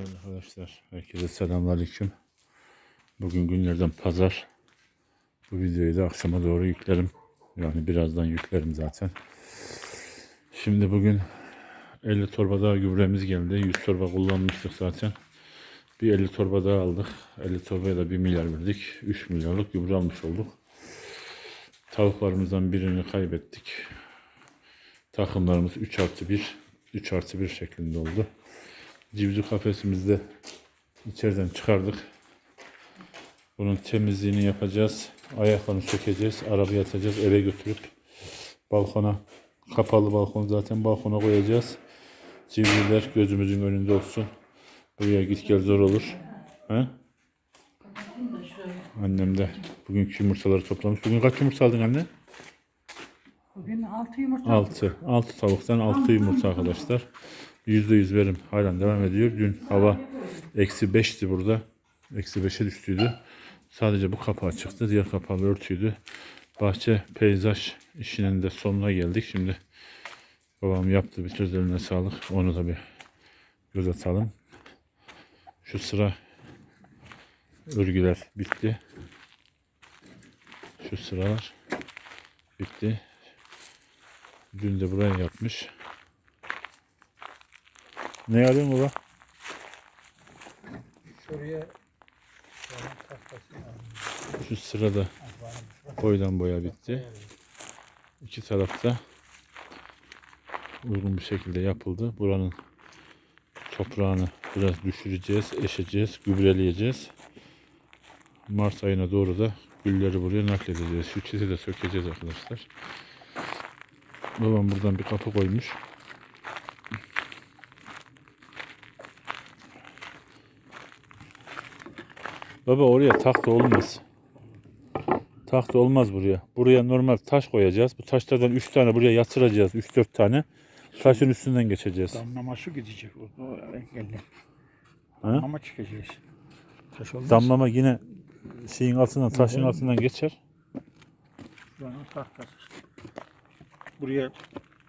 Evet arkadaşlar, herkese selamünaleyküm. Bugün günlerden pazar. Bu videoyu da akşama doğru yüklerim. Yani birazdan yüklerim zaten. Şimdi bugün 50 torba daha gübremiz geldi. 100 torba kullanmıştık zaten. Bir 50 torba daha aldık. 50 torbaya da 1 milyar verdik. 3 milyarlık gübre almış olduk. Tavuklarımızdan birini kaybettik. Takımlarımız 3 artı 1, 3 artı 1 şeklinde oldu. Civciv kafesimizde içeriden çıkardık. Bunun temizliğini yapacağız. Ayaklarını sökeceğiz. Arabaya atacağız. Eve götürüp balkona kapalı balkon zaten balkona koyacağız. Civcivler gözümüzün önünde olsun. Buraya git gel zor olur. He? Annem de bugünkü yumurtaları toplamış. Bugün kaç yumurta aldın anne? Bugün altı yumurta. 6. 6 tavuktan 6 yumurta arkadaşlar. %100 verim halen devam ediyor. Dün hava eksi 5'ti burada. Eksi 5'e düştüydü. Sadece bu kapağı çıktı. Diğer kapağı örtüydü. Bahçe peyzaj işinin de sonuna geldik. Şimdi babam yaptı. Bir söz eline sağlık. Onu da bir göz atalım. Şu sıra örgüler bitti. Şu sıralar bitti. Dün de buraya yapmış. Ne arıyorsun baba? Şuraya. Şu sırada boydan boya bitti. İki tarafta uygun bir şekilde yapıldı. Buranın toprağını biraz düşüreceğiz, eşeceğiz, gübreleyeceğiz. Mart ayına doğru da gülleri buraya nakledeceğiz. Şu çizi de sökeceğiz arkadaşlar. Babam buradan bir kapı koymuş. Baba oraya tahta olmaz. Tahta olmaz buraya. Buraya normal taş koyacağız. Bu taşlardan 3 tane buraya yatıracağız. 3-4 tane. Taşın üstünden geçeceğiz. Damlama su gidecek. O, o engelli. Damlama çıkacağız. Taş olmaz. Damlama yine şeyin altından, taşın altından geçer. Tahtası. Buraya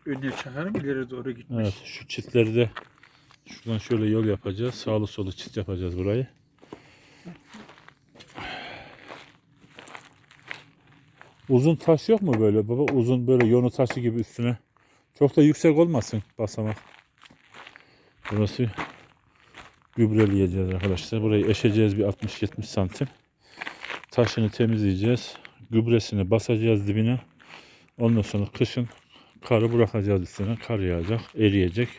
önüne çakarım ileri doğru gitmiş. Evet, şu çitleri de şuradan şöyle yol yapacağız. Sağlı solu çit yapacağız burayı. Uzun taş yok mu böyle baba? Uzun böyle yonu taşı gibi üstüne. Çok da yüksek olmasın basamak. Burası gübreleyeceğiz arkadaşlar. Burayı eşeceğiz bir 60-70 santim. Taşını temizleyeceğiz. Gübresini basacağız dibine. Ondan sonra kışın karı bırakacağız üstüne. Kar yağacak, eriyecek.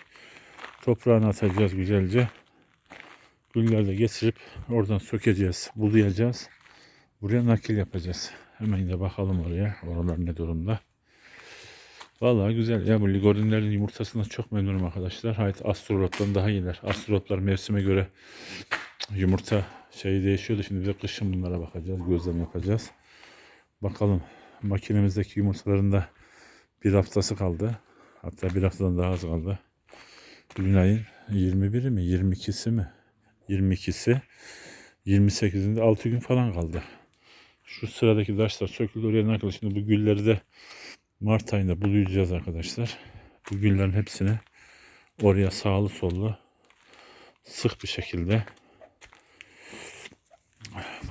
Toprağını atacağız güzelce. Güllerle getirip oradan sökeceğiz, bulayacağız. Buraya nakil yapacağız. Hemen de bakalım oraya. Oralar ne durumda. Vallahi güzel. Ya bu ligorinlerin yumurtasından çok memnunum arkadaşlar. Hayat astrolottan daha iyiler. Astrolotlar mevsime göre yumurta şeyi değişiyordu. Şimdi bir de kışın bunlara bakacağız. Gözlem yapacağız. Bakalım makinemizdeki yumurtaların da bir haftası kaldı. Hatta bir haftadan daha az kaldı. Bugün ayın 21'i mi? 22'si mi? 22'si. 28'inde 6 gün falan kaldı. Şu sıradaki taşlar söküldü oraya nakli. Şimdi bu gülleri de Mart ayında bulayacağız arkadaşlar. Bu güllerin hepsini oraya sağlı sollu sık bir şekilde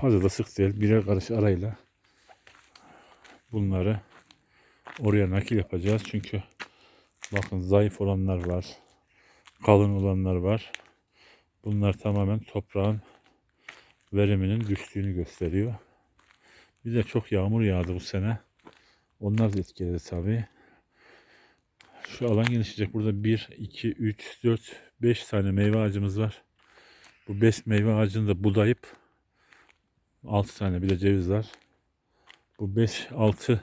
fazla da sık değil birer karış arayla bunları oraya nakil yapacağız. Çünkü bakın zayıf olanlar var. Kalın olanlar var. Bunlar tamamen toprağın veriminin düştüğünü gösteriyor. Bir de çok yağmur yağdı bu sene. Onlar da etkiledi tabii. Şu alan genişleyecek. Burada 1, 2, 3, 4, 5 tane meyve ağacımız var. Bu 5 meyve ağacını da budayıp 6 tane bir de ceviz var. Bu 5, 6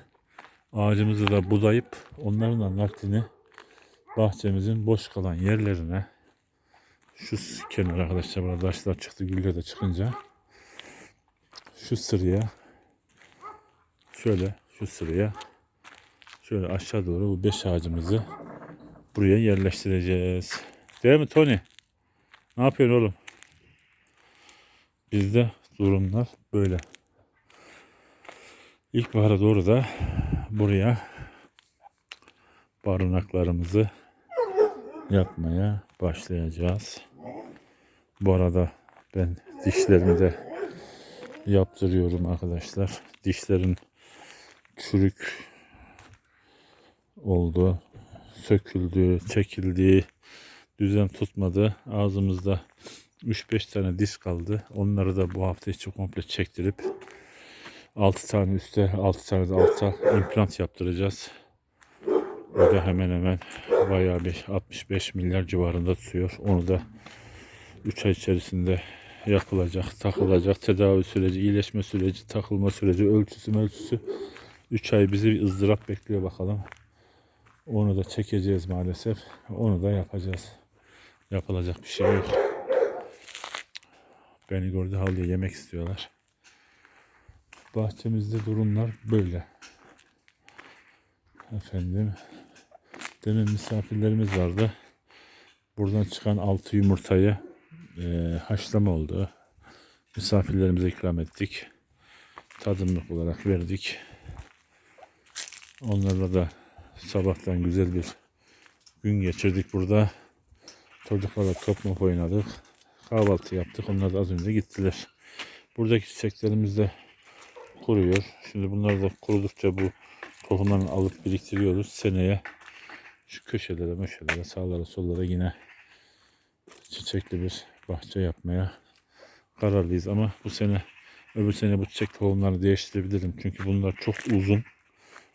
ağacımızı da budayıp onların da naklini bahçemizin boş kalan yerlerine şu kenar arkadaşlar burada taşlar çıktı güller de çıkınca şu sıraya şöyle şu sıraya şöyle aşağı doğru bu beş ağacımızı buraya yerleştireceğiz. Değil mi Tony? Ne yapıyorsun oğlum? Bizde durumlar böyle. İlkbahara doğru da buraya barınaklarımızı yapmaya başlayacağız. Bu arada ben dişlerimi de yaptırıyorum arkadaşlar. Dişlerin çürük oldu, söküldü, çekildi, düzen tutmadı. Ağzımızda 3-5 tane diş kaldı. Onları da bu hafta içi komple çektirip 6 tane üstte, 6 tane de altta implant yaptıracağız. O da hemen hemen bayağı bir 65 milyar civarında tutuyor. Onu da 3 ay içerisinde yapılacak, takılacak. Tedavi süreci, iyileşme süreci, takılma süreci, ölçüsü ölçüsü 3 ay bizi bir ızdırap bekliyor bakalım. Onu da çekeceğiz maalesef. Onu da yapacağız. Yapılacak bir şey yok. Beni gördü halıya yemek istiyorlar. Bahçemizde durumlar böyle. Efendim. Demin misafirlerimiz vardı. Buradan çıkan altı yumurtayı eee haşlama oldu. Misafirlerimize ikram ettik. Tadımlık olarak verdik. Onlarla da sabahtan güzel bir gün geçirdik burada. Çocuklarla top mop oynadık. Kahvaltı yaptık. Onlar da az önce gittiler. Buradaki çiçeklerimiz de kuruyor. Şimdi bunları da kurudukça bu tohumlarını alıp biriktiriyoruz. Seneye şu köşelere, möşelere, sağlara, sollara yine çiçekli bir bahçe yapmaya kararlıyız. Ama bu sene, öbür sene bu çiçek tohumlarını değiştirebilirim. Çünkü bunlar çok uzun.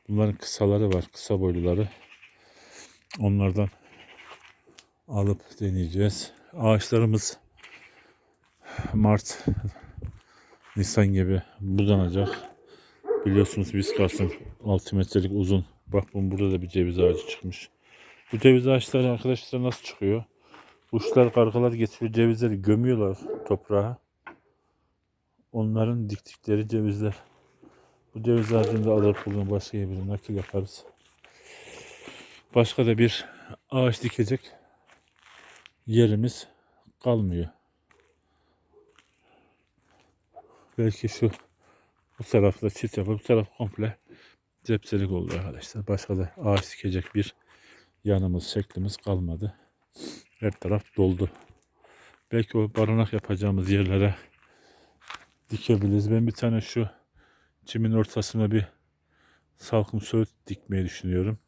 Bunların kısaları var, kısa boyluları. Onlardan alıp deneyeceğiz. Ağaçlarımız Mart, Nisan gibi budanacak. Biliyorsunuz biz kalsın 6 metrelik uzun. Bak bunun burada da bir ceviz ağacı çıkmış. Bu ceviz ağaçları arkadaşlar nasıl çıkıyor? Kuşlar, kargalar getiriyor cevizleri gömüyorlar toprağa. Onların diktikleri cevizler. Bu ceviz ağacını da alır buradan başka bir nakil yaparız. Başka da bir ağaç dikecek yerimiz kalmıyor. Belki şu bu tarafta çift yapıp bu taraf komple cepselik oldu arkadaşlar. Başka da ağaç dikecek bir yanımız, şeklimiz kalmadı. Her taraf doldu. Belki o barınak yapacağımız yerlere dikebiliriz. Ben bir tane şu çimin ortasına bir salkım söğüt dikmeyi düşünüyorum.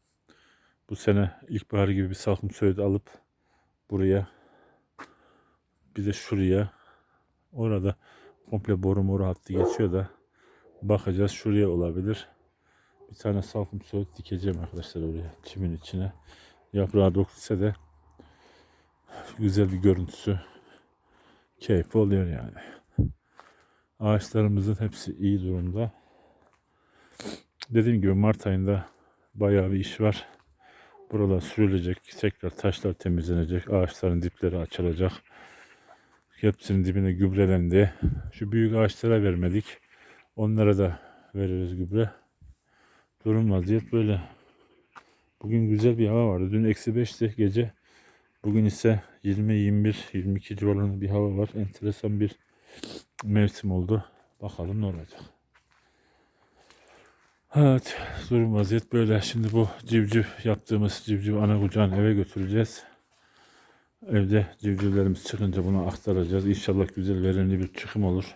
Bu sene ilkbahar gibi bir salkım söğüt alıp buraya bir de şuraya orada komple boru moru hattı geçiyor da bakacağız şuraya olabilir. Bir tane salkım söğüt dikeceğim arkadaşlar oraya çimin içine. Yaprağı dökülse de güzel bir görüntüsü keyif oluyor yani. Ağaçlarımızın hepsi iyi durumda. Dediğim gibi Mart ayında bayağı bir iş var. Buralar sürülecek, tekrar taşlar temizlenecek, ağaçların dipleri açılacak. Hepsinin dibine gübrelendi. Şu büyük ağaçlara vermedik. Onlara da veririz gübre. Durum vaziyet böyle. Bugün güzel bir hava vardı. Dün eksi 5'ti gece. Bugün ise 20, 21, 22 civarında bir hava var. Enteresan bir mevsim oldu. Bakalım ne olacak. Evet, durum vaziyet böyle. Şimdi bu civciv yaptığımız civciv ana kucağını eve götüreceğiz. Evde civcivlerimiz çıkınca bunu aktaracağız. İnşallah güzel verimli bir çıkım olur.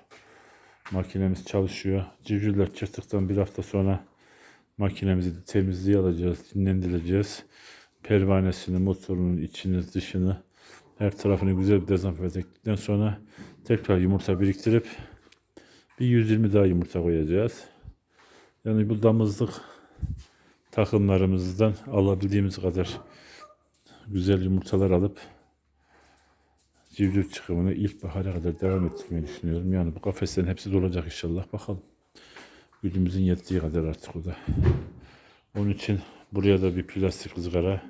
Makinemiz çalışıyor. Civcivler çıktıktan bir hafta sonra makinemizi temizliğe alacağız, dinlendireceğiz. Pervanesini, motorunun içini, dışını, her tarafını güzel bir dezenfekte ettikten sonra tekrar yumurta biriktirip bir 120 daha yumurta koyacağız. Yani bu damızlık takımlarımızdan alabildiğimiz kadar güzel yumurtalar alıp civciv çıkımını ilkbahara kadar devam ettirmeyi düşünüyorum. Yani bu kafeslerin hepsi dolacak inşallah. Bakalım. Gücümüzün yettiği kadar artık o da. Onun için buraya da bir plastik ızgara.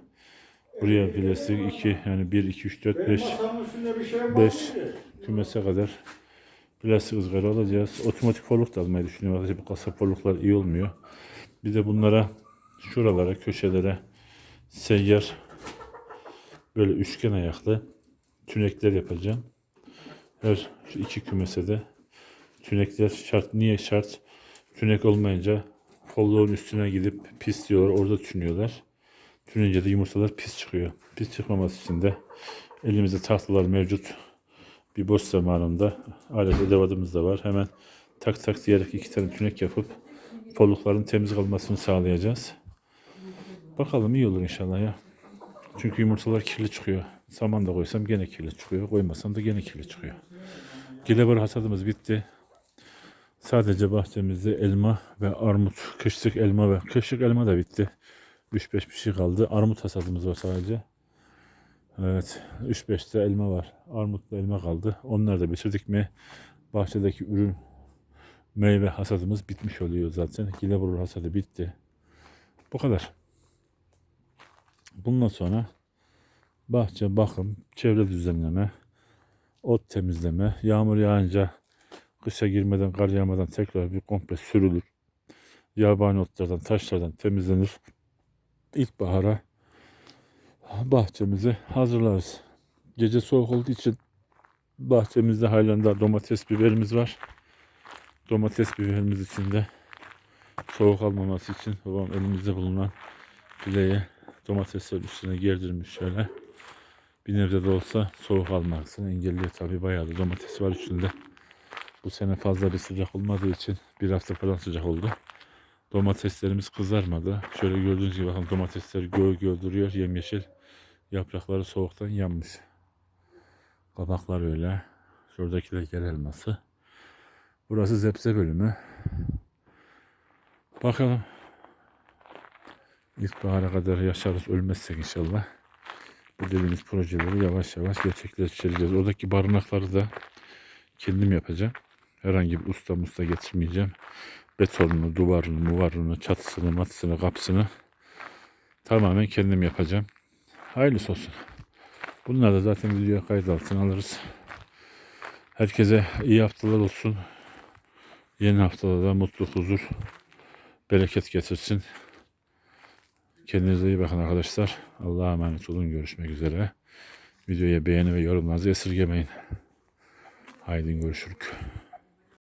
Buraya plastik 2 yani 1, 2, 3, 4, 5 5 kümese kadar plastik ızgara alacağız. Otomatik forluk da almayı düşünüyorum. Arkadaşlar bu kasa forluklar iyi olmuyor. Bir de bunlara şuralara, köşelere seyyar böyle üçgen ayaklı tünekler yapacağım. Her şu iki kümese de tünekler şart. Niye şart? Tünek olmayınca folluğun üstüne gidip pisliyorlar. Orada tünüyorlar. Tününce de yumurtalar pis çıkıyor. Pis çıkmaması için de elimizde tahtalar mevcut. Bir boş zamanımda alet edevatımız da var. Hemen tak tak diyerek iki tane tünek yapıp polukların temiz kalmasını sağlayacağız. Bakalım iyi olur inşallah ya. Çünkü yumurtalar kirli çıkıyor. Saman da koysam gene kirli çıkıyor. Koymasam da gene kirli çıkıyor. Gilebur hasadımız bitti. Sadece bahçemizde elma ve armut, kışlık elma ve kışlık elma da bitti. 3-5 bir şey kaldı. Armut hasadımız var sadece. Evet, 3-5 de elma var. Armutla elma kaldı. Onları da bitirdik mi bahçedeki ürün meyve hasadımız bitmiş oluyor zaten. Gilebur hasadı bitti. Bu kadar. Bundan sonra bahçe bakım, çevre düzenleme, ot temizleme, yağmur yağınca kışa girmeden, kar yağmadan tekrar bir komple sürülür. Yabani otlardan, taşlardan temizlenir. İlkbahara bahçemizi hazırlarız. Gece soğuk olduğu için bahçemizde halen daha domates biberimiz var. Domates biberimiz için de soğuk almaması için babam elimizde bulunan fileye domatesler üstüne gerdirmiş şöyle. Bir nebze de olsa soğuk almasını engelliyor tabi bayağı da domates var üstünde. Bu sene fazla bir sıcak olmadığı için bir hafta falan sıcak oldu. Domateslerimiz kızarmadı. Şöyle gördüğünüz gibi bakın domatesler göğü gördürüyor yemyeşil. Yaprakları soğuktan yanmış. Kabaklar öyle. Şuradakiler gel elması. Burası zepse bölümü. Bakalım. İlkbahara kadar yaşarız ölmezsek inşallah. Bu dediğimiz projeleri yavaş yavaş gerçekleştireceğiz. Oradaki barınakları da kendim yapacağım. Herhangi bir usta musta getirmeyeceğim. Betonunu, duvarını, muvarını, çatısını, matısını, kapısını tamamen kendim yapacağım. Hayırlısı olsun. Bunlar da zaten videoya kayıt altına alırız. Herkese iyi haftalar olsun. Yeni haftada da mutlu, huzur, bereket getirsin. Kendinize iyi bakın arkadaşlar. Allah'a emanet olun. Görüşmek üzere. Videoya beğeni ve yorumlarınızı esirgemeyin. Haydi görüşürük.